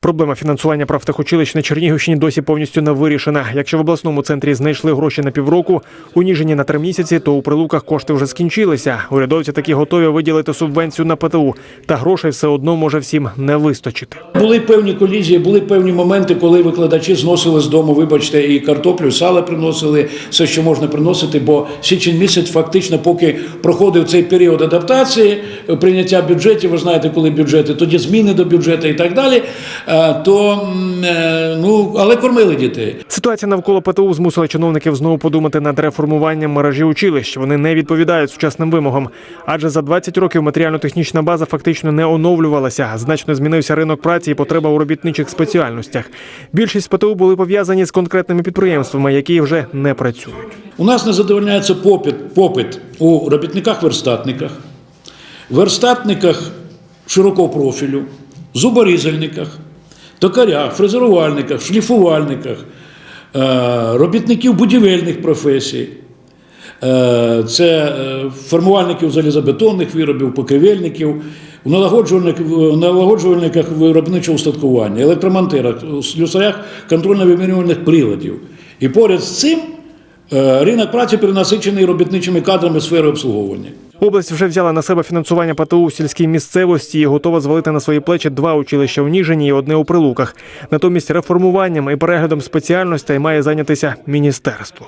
Проблема фінансування профтехучилищ на Чернігівщині досі повністю не вирішена. Якщо в обласному центрі знайшли гроші на півроку, у Ніжині на три місяці, то у прилуках кошти вже скінчилися. Урядовці такі готові виділити субвенцію на ПТУ, та грошей все одно може всім не вистачити. Були певні колізії, були певні моменти, коли викладачі зносили з дому, вибачте, і картоплю, сало приносили, все, що можна приносити, бо січень місяць фактично, поки проходив цей період адаптації, прийняття бюджетів, ви знаєте, коли бюджети, тоді зміни до бюджету і так далі. Е, То е, ну, але кормили дітей. Ситуація навколо ПТУ змусила чиновників знову подумати над реформуванням мережі училищ. Вони не відповідають сучасним вимогам, адже за 20 років матеріально-технічна база фактично не оновлювалася. Значно змінився ринок праці і потреба у робітничих спеціальностях. Більшість ПТУ були пов'язані з конкретними підприємствами, які вже не працюють. У нас не задовольняється попит, попит у робітниках-верстатниках, верстатниках широкого профілю, зуборізальниках, токарях, фрезерувальниках, шліфувальниках, е, робітників будівельних професій. Е, Це е, формувальників залізобетонних виробів, налагоджувальниках, в налагоджувальниках виробничого устаткування, електромонтерах, слюсарях контрольно-вимірювальних приладів. І поряд з цим ринок праці перенасичений робітничими кадрами сфери обслуговування. Область вже взяла на себе фінансування ПТУ в сільській місцевості і готова звалити на свої плечі два училища в Ніжині і одне у Прилуках. Натомість реформуванням і переглядом спеціальностей має зайнятися міністерство.